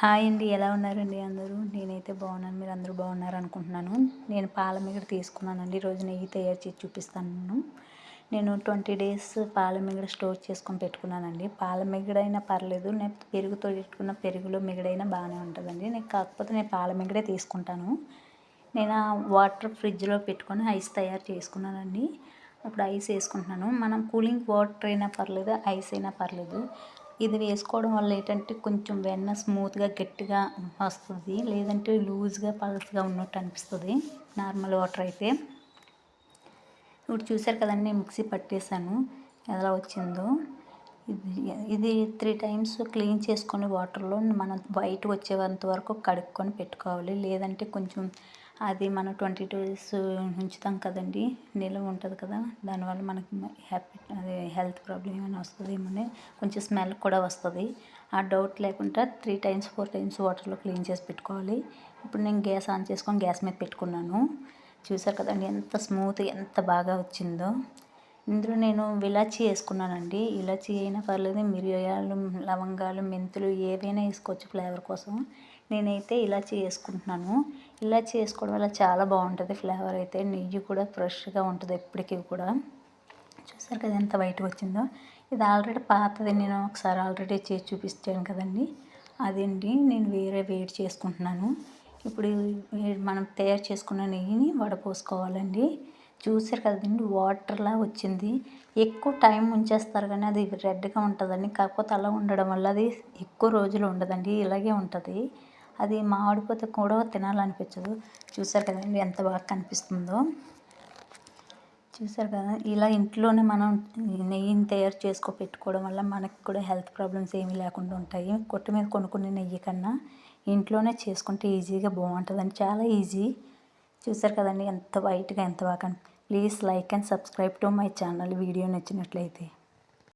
Hi అండి ఎలా ఉన్నారండి అందరూ? నేనైతే బాగున్నాను మీరు అందరూ బాగున్నారు అనుకుంటున్నాను. నేను పాల మీగడ తీసుకున్నానండి ఈరోజు నెయ్యి తయారు చేసి చూపిస్తాను. నేను ట్వంటీ డేస్ పాలమిగడ స్టోర్ చేసుకొని పెట్టుకున్నానండి. పాల మిగడైనా పర్లేదు నేను పెరుగుతో పెట్టుకున్న పెరుగులో మిగడైనా బాగానే ఉంటుందండి. నేను కాకపోతే నేను పాలమిగడే తీసుకుంటాను. నేను వాటర్ ఫ్రిడ్జ్లో పెట్టుకొని ఐస్ తయారు చేసుకున్నానండి. ఇప్పుడు ఐస్ వేసుకుంటున్నాను. మనం కూలింగ్ వాటర్ అయినా పర్లేదు ఐస్ అయినా పర్లేదు. ఇది వేసుకోవడం వల్ల ఏంటంటే కొంచెం వెన్న స్మూత్గా గట్టిగా వస్తుంది. లేదంటే లూజ్గా పల్స్గా ఉన్నట్టు అనిపిస్తుంది. నార్మల్ వాటర్ అయితే. ఇప్పుడు చూసారు కదండి మిక్సీ పట్టేశాను ఎలా వచ్చిందో. ఇది ఇది త్రీ టైమ్స్ క్లీన్ చేసుకొని వాటర్లో మనం వైట్ వచ్చేంత వరకు కడుక్కొని పెట్టుకోవాలి. లేదంటే కొంచెం అది మనం ట్వంటీ డేస్ ఉంచుతాం కదండి. నిల్వ ఉంటుంది కదా. దానివల్ల మనకి హ్యాపీ అది హెల్త్ ప్రాబ్లం ఏమైనా వస్తుందేమో కొంచెం స్మెల్ కూడా వస్తుంది. ఆ డౌట్ లేకుండా త్రీ టైమ్స్ ఫోర్ టైమ్స్ వాటర్లో క్లీన్ చేసి పెట్టుకోవాలి. ఇప్పుడు నేను గ్యాస్ ఆన్ చేసుకొని గ్యాస్ మీద పెట్టుకున్నాను. చూసారు కదండి ఎంత స్మూత్ ఎంత బాగా వచ్చిందో. ఇందులో నేను విలాచి వేసుకున్నానండి. ఇలాచి అయినా పర్లేదు మిరియాలు లవంగాలు మెంతులు ఏవైనా వేసుకోవచ్చు ఫ్లేవర్ కోసం. నేనైతే ఇలా చేసుకుంటున్నాను. ఇలా చేసుకోవడం వల్ల చాలా బాగుంటుంది ఫ్లేవర్ అయితే. నెయ్యి కూడా ఫ్రెష్గా ఉంటుంది ఎప్పటికీ కూడా. చూసారు కదా ఎంత బయటకు వచ్చిందో. ఇది ఆల్రెడీ పాతది. నేను ఒకసారి ఆల్రెడీ చేసి చూపిస్తాను కదండి. అదేంటి? నేను వేరే వేడి చేసుకుంటున్నాను. ఇప్పుడు మనం తయారు చేసుకున్న నెయ్యిని వడపోసుకోవాలండి చూసారు కదండి? వాటర్లా వచ్చింది. ఎక్కువ టైం ఉంచేస్తారు కానీ అది రెడ్గా ఉంటుందండి. కాకపోతే అలా ఉండడం వల్ల అది ఎక్కువ రోజులు ఉండదండి. ఇలాగే ఉంటుంది. అది మామిడిపోతే కూడా తినాలనిపించదు. చూసారు కదండి ఎంత బాగా కనిపిస్తుందో. చూసారు కదా ఇలా ఇంట్లోనే మనం నెయ్యిని తయారు చేసుకో పెట్టుకోవడం వల్ల మనకి కూడా హెల్త్ ప్రాబ్లమ్స్ ఏమీ లేకుండా ఉంటాయి. కొట్టు మీద కొనుక్కునే నెయ్యి కన్నా ఇంట్లోనే చేసుకుంటే ఈజీగా బాగుంటుందని చాలా ఈజీ. చూసారు కదండి ఎంత వైట్గా ఎంత బాగా please like and subscribe to my channel video నచ్చినట్లయితే.